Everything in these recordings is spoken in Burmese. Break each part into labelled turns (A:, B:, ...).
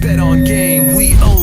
A: Bet on game, we own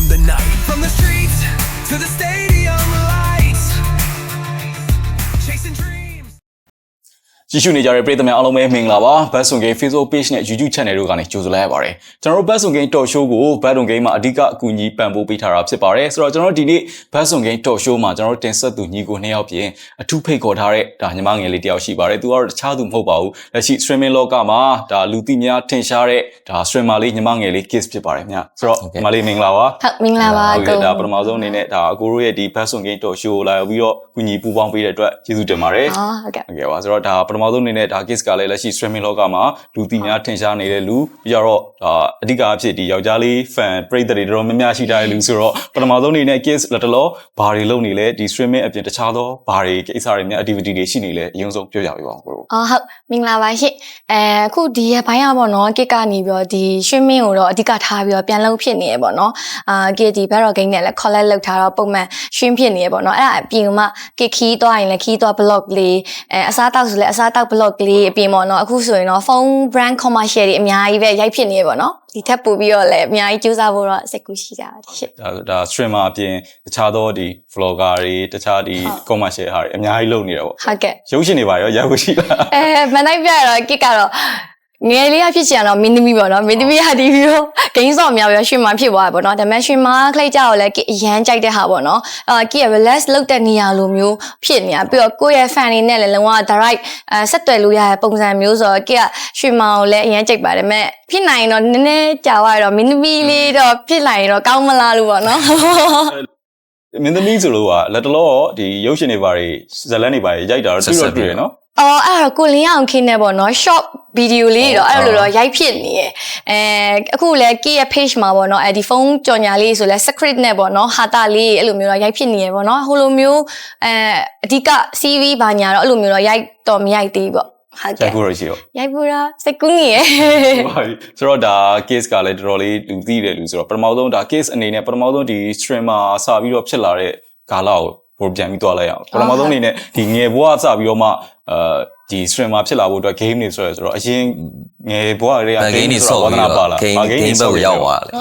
B: ကြည့်ရှုနေကြတဲ့ပရိသတ်များအားလုံးပဲမင်္ဂလာပါဘတ်ဆွန်ဂိမ်း Facebook Page နဲ့ YouTube Channel တို့ကနေကြိုဆိုလိုက်ရပါတယ်ကျွန်တော်တို့ဘတ်ဆွန်ဂိမ်း Talk Show ကိုဘတ်ွန်ဂိမ်းမှာအဓိကအကူအညီပံ့ပိုးပေးထားတာဖြစ်ပါတယ်ဆိုတော့ကျွန်တော်တို့ဒီနေ့ဘတ်ဆွန်ဂိမ်း Talk Show မှာကျွန်တော်တို့တင်ဆက်သူညီကိုနှစ်ယောက်ပြင်အထူးဖိတ်ခေါ်ထားတဲ့ဒါညီမငယ်လေးတစ်ယောက်ရှိပါတယ်သူကတော့တခြားသူမဟုတ်ပါဘူးလက်ရှိ streaming လောကမှာဒါလူသိများထင်ရှားတဲ့ဒါ streamer လေးညီမငယ်လေး Kiss ဖြစ်ပါတယ်မြတ်ဆိုတော့ညီမလေးမင်္ဂလာပါ
C: ဟုတ်မင်္ဂလာပါ
B: ဟုတ်
C: ကို
B: ကဲ့ဒါပထမဆုံးအနေနဲ့ဒါအကိုတို့ရဲ့ဒီဘတ်ဆွန်ဂိမ်း Talk Show ကိုလာရောက်ပြီးတော့ကူညီပူးပေါင်းပေးတဲ့အတွက်ကျေးဇူးတင်ပါတယ်
C: အော်ဟုတ်ကဲ့
B: ဟုတ်ကဲ့ပါဆိုတော့ဒါပထမဆုံးအနေနဲ့ဒါ case ကလည်းလက်ရှိ streaming လောကမှာလူသိများထင်ရှားနေတဲ့လူပြီးတော့ဒါအဓိကအဖြစ်ဒီယောက်ျားလေး fan ပရိသတ်တွေတော်တော်များများရှိထားတဲ့လူဆိုတော့ပထမဆုံးအနေနဲ့ case လက်တလောဘာတွေလုပ်နေလဲဒီ streaming အပြင်တခြားသောဘာတွေကိစ္စတွေများ activity တွေရှိနေလဲအရင်ဆုံးပြောပြပေးပါဦးကို
C: အော်ဟုတ်မင်္ဂလာပါရှင့်အဲအခုဒီရပိုင်းရပေါ့နော်ကစ်ကနေပြီးတော့ဒီရွှေမင်းကိုတော့အဓိကထားပြီးတော့ပြန်လုံးဖြစ်နေရပေါ့နော်အာကစ်ဒီဘက်တော့ဂိမ်းနဲ့လည်း collect လုပ်ထားတော့ပုံမှန်ရွှင်းဖြစ်နေရပေါ့နော်အဲ့ဒါအပြင်မှာကစ်ခီးသွားရင်လည်းခီးသွား blog လေးအဲအစားတောက်ဆိုလည်းအစားတောက် blog လေးအပြင်ပေါ့နော်အခုဆိုရင်တော့ phone brand commercial တွေအများကြီးပဲရိုက်ဖြစ်နေရပေါ့နော်ဒီထက်ပိုပြီးတော့လည်းအများကြီးကြိုးစားဖို့တော့စိတ်ကူးရှိကြပါတယ်ရှင့်
B: ဒါဒါ streamer အပြင်တခြားသောဒီ vlogger တွေတခြားဒီ commercial ဟာတွေအများကြီးလုပ်နေတယ်ပေါ့
C: ဟုတ်ကဲ့
B: ရုပ်ရှင်တွေပါရောရဖို့ရှိလား
C: အဲမန်တိုင်းပြရတော့ကစ်ကတော့ ငယ်လေးကဖြစ်ချင်တော့မင်းသမီးပေါ့နော်မင်းသမီးကဒီပြီးတော့ဂိမ်းစော့မြောက်ရရွှေမဖြစ်သွားတယ်ပေါ့နော်ဒါပေမဲ့ရွှေမခလိတ်ကြောက်လည်းကစ်အရန်ကြိုက်တဲ့ဟာပေါ့နော်အာကစ်ရ relax လုပ်တဲ့နေရာလိုမျိုးဖြစ်နေတာပြီးတော့ကိုယ့်ရဲ့ fan တွေနဲ့လည်းလုံးဝ direct အဲဆက်သွယ်လို့ရတဲ့ပုံစံမျိုးဆိုတော့ကစ်ကရွှေမကိုလည်းအရန်ကြိုက်ပါတယ်ဒါပေမဲ့ဖြစ်နိုင်ရင်တော့နည်းနည်းကြာသွားတော့မင်းသမီးလေးတော့ဖြစ်နိုင်ရင်တော့ကောင်းမလားလို့ပေါ့နော်
B: မင်းသမီးဆိုလို့ကလက်တလောဒီရုပ်ရှင်တွေပါတွေဇလန်းတွေပါတွေရိုက်တာတော့တွေ့တော့တွေ့ရနော်
C: အော်အဲ့ဒါကိုလင်းအောင်ခင်းနေပေါ့နော် short video လေးတွေတော့အဲ့လိုတော့ရိုက်ဖြစ်နေရယ်အဲအခုလည်း K ရဲ့ page မှာပေါ့နော်အဲဒီဖုန်းကြော်ညာလေးဆိုလဲ secret နဲ့ပေါ့နော်ဟာတာလေးအဲ့လိုမျိုးတော့ရိုက်ဖြစ်နေရယ်ပေါ့နော်ဟိုလိုမျိုးအဲအဓိက CV ဘာညာတော့အဲ့လိုမျိုးတော့ရိုက်တော့မရိုက်သေးဘူးပေါ့ဟုတ်
B: ရို
C: ကဲ့
B: က်ဖို့ရရှိတော့
C: ရိုက်ဖို့တော့စိတ်ကူးနေရယ်
B: ဟုတ်ပါပြီဆိုတော့ဒါ case ကလည်းတော်တော်လေးလူသိတယ်လူဆိုတော့ပထမဆုံးဒါ case အနေနဲ့ပထမဆုံးဒီ streamer စပြီးတော့ဖြစ်လာတဲ့ကာလကို ပိုပြန်ပြီးသွားလိုက်အောင်ပထမဆုံးအနေနဲ့ဒီငယ်ဘဝစပြီးတော့မှအာဒီ streamer ဖြစ်လာဖို့အတွက် game တွေဆိုရယ်ဆိုတော့အရင်ငယ်ဘဝတွေက
D: ဗန်ဂိမ်းတွေဆော့
B: ဝါသ
D: ပြီး
B: နာ
D: တော့
B: ပါလား
D: ဂိမ်း
B: ဘာ
D: ဂိမ်းဘက်ကိုရောက်သွားတယ်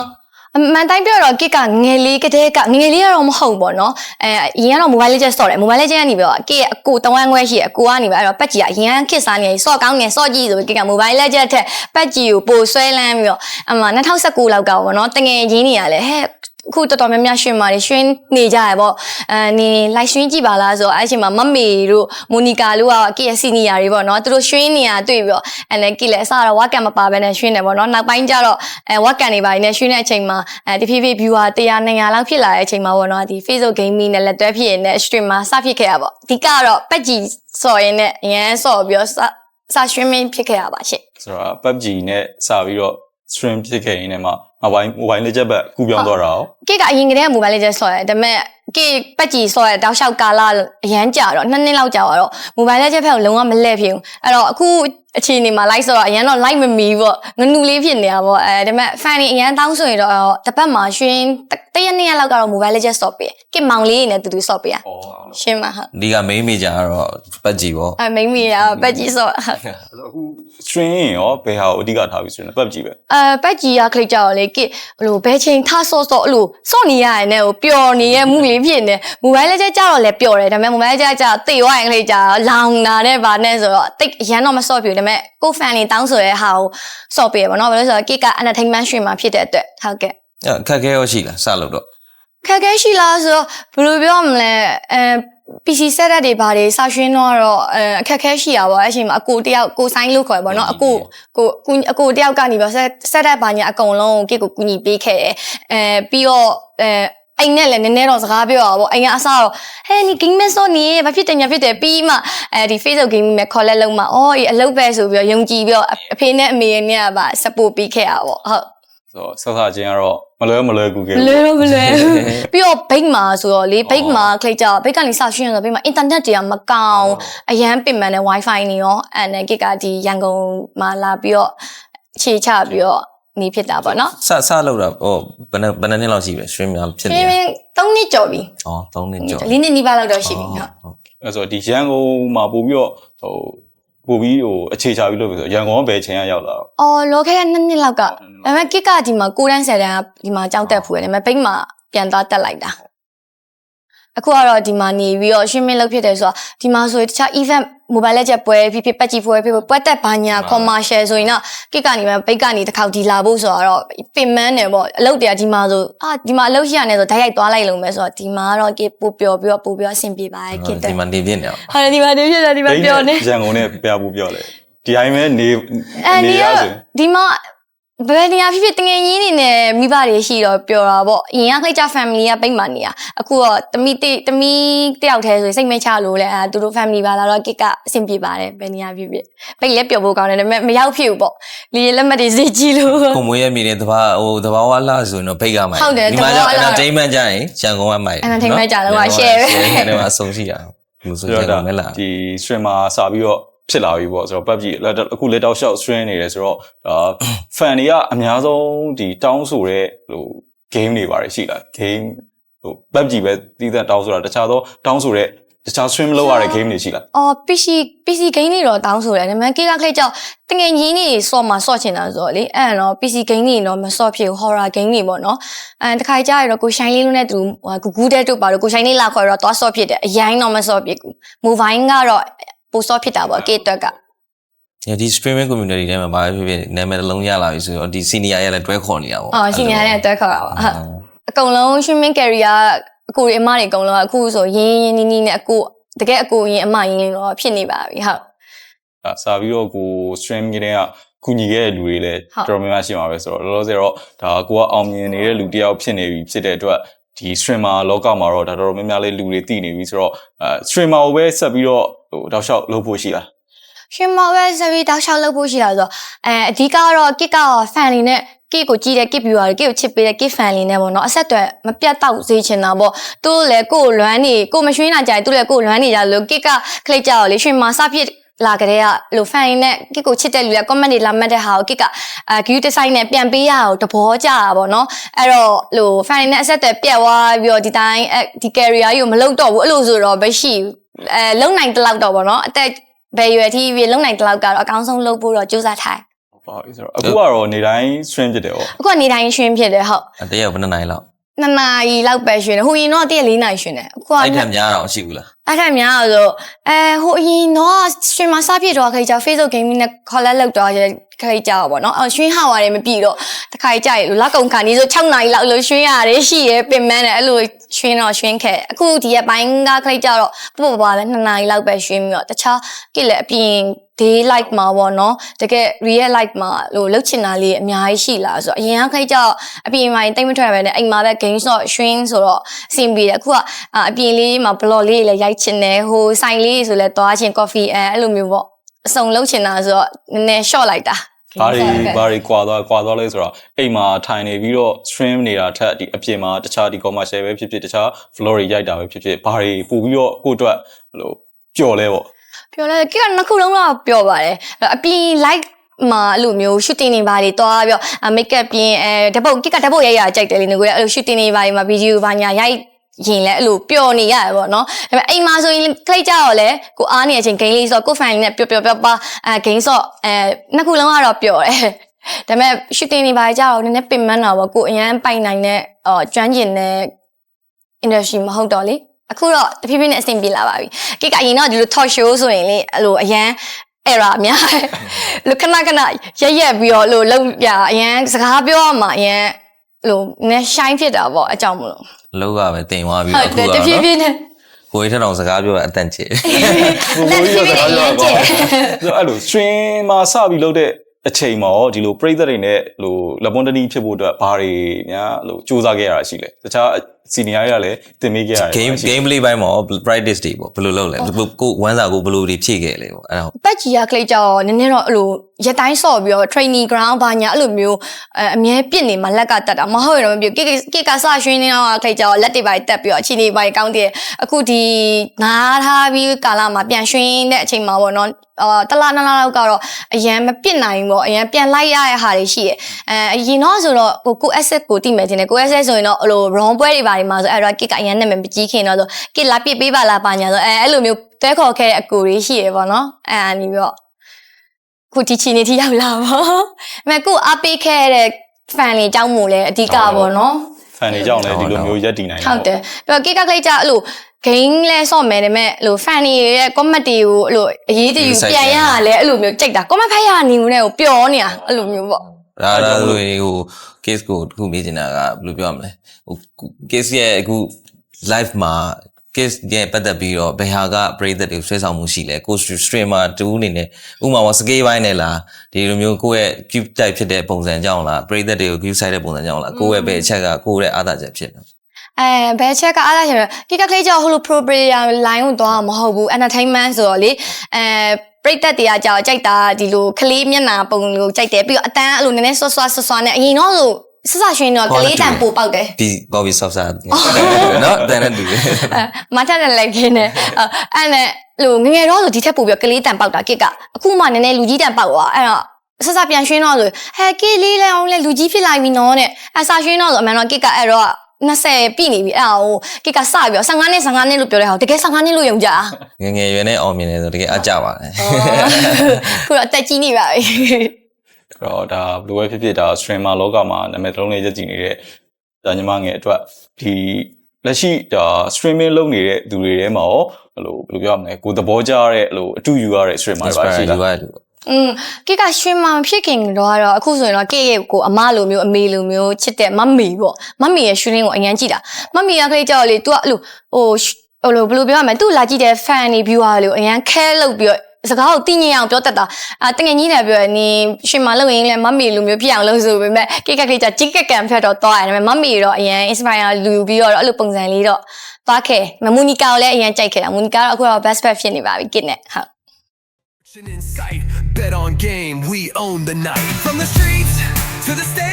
C: အမှန်တိုင်းပြောတော့ကစ်ကငယ်လေးကတည်းကငယ်လေးကတော့မဟုတ်ပေါ့နော်အဲအရင်ကတော့ mobile legend ဆော့တယ် mobile legend ကနေပြီးတော့ကစ်ရဲ့အကိုတဝမ်းခွဲရှိရဲ့အကိုကနေပြီးအဲ့တော့ပတ်ကြီးကအရင်ကစ်စားနေဆော့ကောင်းနေဆော့ကြည့်ဆိုပြီးကစ်က mobile legend ထက်ပတ်ကြီးကိုပိုဆွဲလန်းပြီးတော့အမှ2019လောက်ကပေါ့နော်တငယ်ချင်းနေရလဲဟဲ့ အခုတော်တော်များများရှင်မာတွေရှင်နေကြရပေါ့အဲနေလိုက်ရှင်ကြည့်ပါလားဆိုတော့အဲ့အချိန်မှာမမေတို့မိုနီကာတို့ကကစ်ရဲ့စီနီယာတွေပေါ့နော်သူတို့ရှင်နေရတွေ့ပြီးတော့အဲ့လည်းကစ်လည်းအစတော့ဝါကန်မပါဘဲနဲ့ရှင်နေပေါ့နော်နောက်ပိုင်းကျတော့အဲဝါကန်တွေပါနေရှင်တဲ့အချိန်မှာအဲတဖြည်းဖြည်း viewer 100 200လောက်ဖြစ်လာတဲ့အချိန်မှာပေါ့နော်ဒီ Facebook gaming နဲ့လက်တွဲဖြစ်ရင်လည်း stream မှာစဖြစ်ခဲ့ရပေါ့အဓိကတော့ပက်ကြီးစော်ရင်နဲ့အရန်စော်ပြီးတော့စစ streaming ဖြစ်ခဲ့ရပါရှင့်
B: ဆိုတော့ PUBG နဲ့စပြီးတော့ stream ဖြစ်ခဲ့ရင်းနဲ့မှ mobile mobile legend ဘက်ကူပြောင်းသွားတာရော
C: ကိကအရင်ကတည်းက mobile legend ဆော်ရတယ်ဒါပေမဲ့ကိပက်ကြီးဆော်ရတောက်လျှောက်ကာလအရန်ကြာတော့နှစ်နှစ်လောက်ကြာတော့ mobile legend ဖက်ကိုလုံးဝမလဲဖြစ်ဘူးအဲ့တော့အခု အချိန်နေမှာ live ဆော်တော့အရန်တော့ live မမီဘူးပေါ့ငနူလေးဖြစ်နေတာပေါ့အဲဒါပေမဲ့ fan တွေအရန်တောင်းဆိုရင်တော့တစ်ပတ်မှာရှင်တရက်နှစ်ရက်လောက်ကတော့ mobile legend ဆော်ပေးကိမောင်လေးတွေနဲ့တူတူဆော်ပေးရ
B: ဩ
C: ရှင်းမှာဟုတ်
D: ဒီက main major ကတော့ပတ်ကြည့်ပေါ့
C: အမိမီရပက်ကြီးဆော့
B: အခု stream ရောဘယ်ဟာကိုအဓိကထားပြီး stream လဲ PUBG ပဲ
C: အဲပက်ကြီးရခလိကြောက်လေကိဘလို့ဘဲချိန်ထဆော့ဆော့အဲ့လိုဆော့နေရရင်လည်းဟိုပျော်နေရဲ့မှုလေးဖြစ်နေမိုဘိုင်းလက်ချက်ကြောက်တော့လည်းပျော်တယ်ဒါပေမဲ့မိုဘိုင်းလက်ချက်ကြောက်တေသွားရင်ခလိကြောက်လောင်နာတဲ့ဗာနဲ့ဆိုတော့တိတ်ရန်တော့မဆော့ပြဘူးဒါပေမဲ့ကို fan တွေတောင်းဆိုတဲ့ဟာကိုဆော့ပေးရပါတော့ဘာလို့လဲဆိုတော့ကိက entertainment stream မှာဖြစ်တဲ့အတွက်ဟုတ်ကဲ့
D: အဲ့ခက်ခဲရောရှိလားစလို့တော့
C: ခက်ခဲရှိလားဆိုတော့ဘယ်လိုပြောမလဲအဲ PC setup တွေဘာတွေစာရွှင်းတော့တော့အဲအခက်ခဲရှိတာပေါ့အဲ့အချိန်မှာအကိုတယောက်ကိုဆိုင်လို့ခေါ်ရပါတော့အကိုကိုကူအကိုတယောက်ကနေပြီး setup ဘာညာအကုန်လုံးကိုကိကိုကူညီပေးခဲ့တယ်အဲပြီးတော့အဲ အိမ်နဲ့လည်းနည်းနည်းတော့စကားပြောရပါဘောအိမ်ကအစားတော့ဟဲ့နီဂိမ်းမဆော့နေဘာဖြစ်တယ်ညာဖြစ်တယ်ပြီးမှအဲဒီ Facebook game မဲ့ collect လုပ်မှအော်အေးအလုပ်ပဲဆိုပြီးတော့ယုံကြည်ပြီးတော့အဖေနဲ့အမေနဲ့ကပါ support ပေးခဲ့ရပါဘောဟုတ်
B: ဆိုတော့ဆက်စချင်းကတော့မလွဲမလွဲကူခဲ့
C: မလွယ်တော့မလွယ်ဘူးပြီးတော့ဘိတ်မှာဆိုတော့လေဘိတ်မှာခလိတ်ကြဘိတ်ကနေစရှင်းရဆိုဘိတ်မှာအင်တာနက်တွေကမကောင်းအရန်ပင်ပန်းတဲ့ wifi နေရောအဲ့နဲ့ကိကဒီရန်ကုန်မှာလာပြီးတော့ခြေချပြီးတော့ နေဖြစ်တာပေါ့နော်
D: စစလို့တော့ဟိုဘယ်နှစ်ဘယ်နှစ်နှစ်လောက်ရှိပြီ stream များဖြစ်
C: ပြ
D: နေ
C: င်း
D: လဲ
C: ပြင်း၃နှစ်ကျော်ပြီ
D: ဩ3နှစ်ကျော်
C: ၄နှစ်နီးပါးလောက်တော့ရှိပြီဟုတ်
D: ဟုတ်
B: အဲ့ဆိုဒီရန်ကုန်မှာပို့ပြီးတော့ဟိုပို့ပြီးဟိုအခြေချပြီးလို့ဆိုရန်ကုန်ကဘယ်ချိန်ကရောက်လာ
C: အော်လောခဲ့တဲ့နှစ်နှစ်လောက်ကဒါပေမဲ့ကစ်ကဒီမှာ9တန်း10တန်းကဒီမှာကြောက်တက်ဖူးရတယ်ဒါပေမဲ့ပိတ်မှာပြန်သွားတက်လိုက်တာအခုကတော့ဒီမှာနေပြီးတော့ရှင်းမင်းလုပ်ဖြစ်တယ်ဆိုတော့ဒီမှာဆိုရင်တခြား event mobile legend ပွဲဖြစ်ဖြစ်ပတ်ကြီးပွဲဖြစ်ဖြစ်ပွဲတက်ဘာညာ commercial ဆိုရင်တော့ကစ်ကနေမှပိတ်ကနေတစ်ခေါက်ဒီလာဖို့ဆိုတော့ပင်မန်းတယ်ပေါ့အလုပ်တွေကဒီမှာဆိုအာဒီမှာအလုပ်ရှိရတယ်ဆိုဓာတ်ရိုက်သွားလိုက်လို့မယ်ဆိုတော့ဒီမှာကတော့ကစ်ပို့ပျော်ပြီးတော့ပို့ပြီးတော့အဆင်ပြေပါတယ်ကစ်တက်
D: ဒီမှာနေပြနေအောင်
C: ဟုတ်တယ်ဒီမှာနေဖြစ်တယ်ဒီမှာပျော်နေ
B: ရန်ကုန်နဲ့ပြပူပြောလေဒီတိုင်းပဲနေ
C: အဲ
B: နေ
C: နေ
B: ရ
C: ရ
B: ဆိုရင်
C: ဒီမှာ ဘယ်နေရာဖြစ်ဖြစ်တငယ်ချင်းတွေနဲ့မိဘတွေရှိတော့ပျော်တာပေါ့အရင်ကခိတ်ကြ family ကပိတ်မှနေရအခုတော့တမီတိတမီတယောက်တည်းဆိုရင်စိတ်မချလို့လဲအဲသူတို့ family ပါလာတော့ကစ်ကအဆင်ပြေပါတယ်ဘယ်နေရာဖြစ်ဖြစ်ပိတ်လက်ပျော်ဖို့ကောင်းတယ်ဒါပေမဲ့မရောက်ဖြစ်ဘူးပေါ့လီလက်မတ်တွေစီကြည့်လို့
D: ခုံမွေးရမြေနေတဘာဟိုတဘာဝလာဆိုရင်တော့ဖိတ်ကမှာ
C: ဟုတ်တယ်
D: ဒီမှာ
C: တဘာဝလှ
D: entertainment ကြရင်ရန်ကုန်ကမိုက်
C: entertainment ကြတော့က share ပဲ
D: ဒီမှာအဆုံးရှိတာလူဆိုရ
B: ဆို
D: န်
B: တော့
D: ကုန်မဲလာ
B: ဒီ streamer စာပြီးတော့ ဖြစ်လာပြီပေါ့ဆိုတော့ PUBG လက်အခုလက်တော့ short stream နေတယ်ဆိုတော့ဒါ fan တွေကအများဆုံးဒီတောင်းဆိုတဲ့ဟို game တွေပါတယ်ရှိလား game ဟို PUBG ပဲတည်တဲ့တောင်းဆိုတာတခြားသောတောင်းဆိုတဲ့တခြား stream လုပ်ရတဲ့ game တွေရှိလား
C: အော် PC PC game တွေတော့တောင်းဆိုတယ်ဒါပေမဲ့ကိကခလိတ်ကြောင့်တငယ်ချင်းတွေဆော့မှာဆော့ချင်တာဆိုတော့လေအဲ့ဒါတော့ PC game တွေတော့မဆော့ဖြစ်ဘူး horror game တွေပေါ့နော်အဲတခါကြရတော့ကိုရှိုင်းလေးလို့နဲ့တူဂူဂူတဲ့တို့ပါတော့ကိုရှိုင်းလေးလာခေါ်တော့သွားဆော့ဖြစ်တယ်အရင်တော့မဆော့ဖြစ်ဘူး mobile ကတော့ ပိုဆော့ဖြစ်တာပေါ့ကေတွက်က
D: ဒီ streaming community ထဲမှာဘာဖြစ်ဖြစ်နာမည်တစ်လုံးရလာပြီဆိုတော့ဒီ senior ရလည်းတွဲခေါ်နေတာပေါ့
C: အော်ရှင်များနဲ့တွဲခေါ်တာပါဟုတ်အကုန်လုံး streaming career အကိုတွေအမတွေအကုန်လုံးအခုဆိုရင်းရင်းနီးနီးနဲ့အကိုတကယ်အကိုရင်အမရင်းလေးတော့ဖြစ်နေပါပြီဟုတ်
B: အဲစာပြီးတော့ကို stream ကလေးကကူညီခဲ့တဲ့လူတွေလည်း
C: ဟုတ်
B: တော်တော်များများရှိမှာပဲဆိုတော့လောလောဆယ်တော့ဒါကိုကအောင်မြင်နေတဲ့လူတစ်ယောက်ဖြစ်နေပြီဖြစ်တဲ့အတွက်ဒီ streamer လောကမှာတော့ဒါတော်တော်များများလေးလူတွေတည်နေပြီဆိုတော့အဲ streamer ကိုပဲဆက်ပြီးတော့ ဟိုတောက်လျှောက်လုပ်ဖို့ရှိလား
C: ရှင်မော်ပဲဆက်ပြီးတောက်လျှောက်လုပ်ဖို့ရှိတာဆိုတော့အဲအဓိကတော့ကစ်ကဖန်လီနဲ့ကစ်ကိုကြည့်တဲ့ကစ် viewer တွေကစ်ကိုချစ်ပေးတဲ့ကစ်ဖန်လီနဲ့ပေါ့နော်အဆက်အသွယ်မပြတ်တော့စေချင်တာပေါ့သူတို့လည်းကိုယ်ကိုလွမ်းနေကိုယ်မရွှင်းနိုင်ကြရင်သူတို့လည်းကိုယ်လွမ်းနေကြလို့ကစ်ကခလိတ်ကြတော့လေရှင်မာစဖြစ်လာကြတဲ့ကလို့ဖန်ရင်းနဲ့ကစ်ကိုချစ်တဲ့လူက comment တွေလာမှတ်တဲ့ဟာကိုကစ်ကအဲ view design နဲ့ပြန်ပေးရအောင်တဘောကြတာပေါ့နော်အဲ့တော့လို့ဖန်ရင်းနဲ့အဆက်အသွယ်ပြတ်သွားပြီးတော့ဒီတိုင်းဒီ career ကြီးကိုမလုပ်တော့ဘူးအဲ့လိုဆိုတော့မရှိဘူး အဲလုံနိုင်တလောက်တော့ပေါ့နော်အသက်ဘယ်ရွယ်ထိပြီးလုံနိုင်တလောက်ကတော့အကောင်းဆုံးလုပ်ဖို့တော့ကြိုးစားထားတယ်
B: ဟုတ်ပြီဆိုတော့အခုကတော့နေတိုင်း stream ဖြစ်တယ်ပေါ့။
C: အခုကနေတိုင်းရွှင်းဖြစ်တယ်ဟုတ်
D: တရက်ဘယ်နှစ်နိုင်လောက်။
C: နှစ်နာရီလောက်ပဲရွှင်းတယ်။ဟိုရင်တော့တရက်လေးနာရီရွှင်းတယ်။အခုက
D: အဲ့ထက်များတော့ရှိဘူးလား
C: အဲ့ထက်များဆိုအဲဟိုအရင်တော့ရွှင်းမှာစဖြစ်တော့ခိုင်ကြောင် Facebook gaming နဲ့ collab လုပ်တော့ခိုင်ကြောင်ပေါ့နော်။အော်ရွှင်းဟာရတယ်မပြည့်တော့တခါကြိုက်လို့လက်ကုံခံနေဆို6နာရီလောက်လို့ရွှင်းရတယ်ရှိရပင်မန်းတယ်အဲ့လိုရွှင်းတော့ရွှင်းခဲ့အခုဒီရက်ပိုင်းကခိုင်ကြောင်တော့ပေါ့ပေါ့ပါပဲ2နာရီလောက်ပဲရွှင်းပြီးတော့တခြားကိလည်းအပြင် day life မှာပေါ့နော်တကယ် real life မှာလို့လှုပ်ချင်တာလေးအများကြီးရှိလာဆိုတော့အရင်ကခိုက်ကြောက်အပြင်မှာတိတ်မထွက်ပဲနဲ့အိမ်မှာပဲ game shot ရွှင်းဆိုတော့အဆင်ပြေတယ်အခုကအပြင်လေးမှာ blog လေးတွေလည်းရိုက်ချင်တယ်ဟိုဆိုင်လေးဆိုလည်းသွားချင် coffee အဲအဲ့လိုမျိုးပေါ့အစုံလှုပ်ချင်တာဆိုတော့နည်းနည်း short လိုက်တာ
B: ဘာတွေဘာတွေကွာသွားကွာသွားလဲဆိုတော့အိမ်မှာထိုင်နေပြီးတော့ stream နေတာထက်ဒီအပြင်မှာတခြားဒီ commercial ပဲဖြစ်ဖြစ်တခြား vlog တွေရိုက်တာပဲဖြစ်ဖြစ်ဘာတွေပို့ပြီးတော့ကိုယ့်အတွက်ဟိုလိုပျော်လဲပေါ့
C: ပြောလဲကိကနှစ်ခုလုံးတော့ပြောပါတယ်အပြင် like မှာအဲ့လိုမျိုး shooting တွေပါတွေတွားပြီးတော့ make up ပြင်အဲဓပုတ်ကိကဓပုတ်ရိုက်ရကြိုက်တယ်လေငကိုရအဲ့လို shooting တွေပါတွေမှာ video ပါညာရိုက် ရင်လည်းအဲ့လိုပျော်နေရတယ်ပေါ့နော်ဒါပေမဲ့အိမ်မှာဆိုရင်ခလိတ်ကြတော့လေကိုအားနေတဲ့အချိန် game လေးဆိုတော့ကို fan လေးနဲ့ပျော်ပျော်ပျော်ပါအဲ game ဆိုအဲနှစ်ခုလုံးကတော့ပျော်တယ်ဒါပေမဲ့ shooting တွေပါကြတော့နည်းနည်းပင်ပန်းတာပေါ့ကိုအရန်ပိုင်နိုင်တဲ့အော်ကျွမ်းကျင်တဲ့ industry မဟုတ်တော့လေအခုတော့တဖြည်းဖြည်းနဲ့အဆင်ပြေလာပါပြီကိကအရင်တော့ဒီလို talk show ဆိုရင်လေအဲ့လိုအရန် error အများတယ်လို့ခဏခဏရက်ရက်ပြီးတော့လို့လုံးပြအရန်စကားပြောရမှာအရန် လို့နည်း shine ဖြစ်တာပေါ့အကြောင်းမလို့
D: လောကပဲတင်သွားပြီး
C: ဟုတ်
D: အခု
C: တယ်
D: က
C: တဖြည်းဖြည်းနဲ့
D: ကိုယ်ထက်တော့စကားပြောအတန်ချေ
C: လက်တဖြည်းဖြည်းနဲ့အရန်ကျဲ
B: ဆိုတော့အဲ့လို stream မှာစပြီးလုပ်တဲ့အချိန်မှာရောဒီလိုပရိသတ်တွေနဲ့ဟိုလက်ပွန်တနီဖြစ်ဖို့အတွက်ဘာတွေများဟိုစူးစမ်းခဲ့ရတာရှိလဲတခြား senior တွေကလည်းတင်ပေးခဲ့ရတယ်
D: game game play ဘိုင်းမှာ practice တွေပေါ့ဘယ်လိုလုပ်လဲကိုဝမ်းစာကိုဘယ်လိုတွေဖြည့်ခဲ့လဲပေါ့အဲ့ဒါ
C: ပတ်ကြီးကကလေးကြောနည်းနည်းတော့အဲ့လိုရက်တိုင်းဆော့ပြီးတော့ training ground ဘာညာအဲ့လိုမျိုးအဲအမြဲပြစ်နေမှလက်ကတက်တာမဟုတ်ရင်တော့မပြကိကိကစရွှင်းနေတော့ကလေးကြောလက်တွေပါတက်ပြီးတော့အချီနေပါကောင်းတယ်အခုဒီငားထားပြီးကာလမှာပြန်ရွှင်းတဲ့အချိန်မှာပေါ့နော်အာတလားနလားလောက်ကတော့အရန်မပြစ်နိုင်ဘူးပေါ့အရန်ပြန်လိုက်ရတဲ့ဟာတွေရှိတယ်အဲအရင်တော့ဆိုတော့ကိုကို asset ကိုတိမယ်တင်တယ်ကို asset ဆိုရင်တော့အဲ့လို wrong ပွဲတွေပါတွေမှာဆိုအဲ့တော့ကိကအရန်နာမည်မကြီးခင်တော့ဆိုကိလာပြစ်ပေးပါလားပါညာဆိုအဲအဲ့လိုမျိုးတဲခေါ်ခဲ့တဲ့အကူတွေရှိရပေါ့နော်အဲအနီပြီးတော့ခုဒီချီနေထိရောက်လာပါအမေကိုအားပေးခဲ့တဲ့ fan လေးအကြောင်းမို့လဲအဓိကပေါ့နော်
B: ဖန်နေကြောင်းလည်းဒီလိုမျိုးရက်တည်နိုင်တာ
C: ဟုတ်တယ်ပြီးတော့ကိကကလေးကြအဲ့လို game လဲဆော့မယ်ဒါပေမဲ့အဲ့လို fan တွေရဲ့ comment တွေကိုအဲ့လိုအရေးတယူပြန်ရရလဲအဲ့လိုမျိုးကြိတ်တာ comment ဖတ်ရနေဦးနဲ့ကိုပျော်နေတာအဲ့လိုမျိုးပေါ့
D: ဒါဒါဆိုရင်ဟို case ကိုတစ်ခုမေးချင်တာကဘယ်လိုပြောရမလဲဟို case ရဲ့အခု live မှာ case ရဲ့ပတ်သက်ပြီးတော့ဘယ်ဟာကပရိသတ်တွေကိုဆွဲဆောင်မှုရှိလဲကို streamer တူအနေနဲ့ဥပမာ scale ဘိုင်းနဲ့လားဒီလိုမျိုးကိုယ့်ရဲ့ cube type ဖြစ်တဲ့ပုံစံကြောင့်လားပရိသတ်တွေကို cube side တဲ့ပုံစံကြောင့်လားကိုယ့်ရဲ့ဘယ်အချက်ကကိုယ့်ရဲ့အားသာချက်ဖြစ်လဲ
C: အဲဘယ်ချက်ကအားရရှင်ကိကကလေးကြောင့်ဟိုလို pro player line ကိုသွားမှာမဟုတ်ဘူး entertainment ဆိုတော့လေအဲ ပရိသတ်တွေကကြောက်ကြိုက်တာဒီလိုကလေးမျက်နှာပုံလိုကြိုက်တယ်ပြီးတော့အတန်းအဲ့လိုနည်းနည်းဆွဆွဆွဆွနဲ့အရင်တော့ဆိုဆဆရွှင်တော့ကလေးတန်ပိုပေါက်တယ်
D: ဒီ Bobby Sosa နော်တန်တဲ့တူတယ်
C: အဲမထတဲ့လိုက်ခင်းနဲ့အဲ့နဲ့လိုငငယ်တော့ဆိုဒီထက်ပိုပြီးကလေးတန်ပေါက်တာကစ်ကအခုမှနည်းနည်းလူကြီးတန်ပေါက်သွားအဲ့တော့ဆဆပြန်ရွှင်းတော့ဆိုဟဲကစ်လေးလဲအောင်လဲလူကြီးဖြစ်လာပြီနော်တဲ့အဆရွှင်းတော့ဆိုအမှန်တော့ကစ်ကအဲ့တော့ 20ပြည့်နေပြီအဲ့ဒါဟိုကစ်ကစပြီးတော့15နှစ်15နှစ်လို့ပြောတဲ့ဟာတကယ်15နှစ်လို့ယုံကြ
D: ငယ်ငယ်ရွယ်နဲ့အောင်မြင်တယ်ဆိုတကယ်အကြပါတယ်
C: ခုတော့တက်ကြီးနေပါပြီ
B: အဲ့တော့ဒါဘယ်လိုပဲဖြစ်ဖြစ်ဒါ streamer လောကမှာနာမည်တစ်လုံးလေးရက်တည်နေတဲ့ဒါညီမငယ်အတွက်ဒီလက်ရှိဒါ streaming လုပ်နေတဲ့သူတွေထဲမှာရောဘယ်လိုဘယ်လိုပြောရမလဲကိုယ်သဘောကျတဲ့အဲ့လိုအတူယူရတဲ့ streamer တွေပါရှိ
D: inspire
B: လား
D: ယူရတယ်
C: อืมကိကရွှင်မဖြစ်ခင်တော့ကတော့အခုဆိုရင်တော့ကိရဲ့ကိုအမလိုမျိုးအမေလိုမျိုးချစ်တဲ့မမီပေါ့မမီရဲ့ရွှင်လင်းကိုအရင်ကြည့်တာမမီကခလေးကြောက်လေ तू ကအဲ့လိုဟိုဟိုလိုဘယ်လိုပြောရမလဲ तू လာကြည့်တဲ့ fan တွေ viewer တွေကိုအရင်ခဲလုပ်ပြီးတော့စကားကိုသိညင်အောင်ပြောတတ်တာအာတငယ်ကြီးလည်းပြောရနေရှင်မလုပ်ရင်လည်းမမီလိုမျိုးဖြစ်အောင်လုပ်ဆိုပေမဲ့ကိကကလေးကြဂျစ်ကက်ကန်ဖက်တော့သွားရတယ်ဒါပေမဲ့မမီတော့အရင် inspire လူပြီးတော့အဲ့လိုပုံစံလေးတော့သွားခဲ့မမူနီကာကိုလည်းအရင်ကြိုက်ခဲ့တာမူနီကာကတော့အခုတော့ best bet ဖြစ်နေပါပြီကစ်နဲ့ဟုတ်
A: In sight, bet on game, we own the night. From the streets to the stage.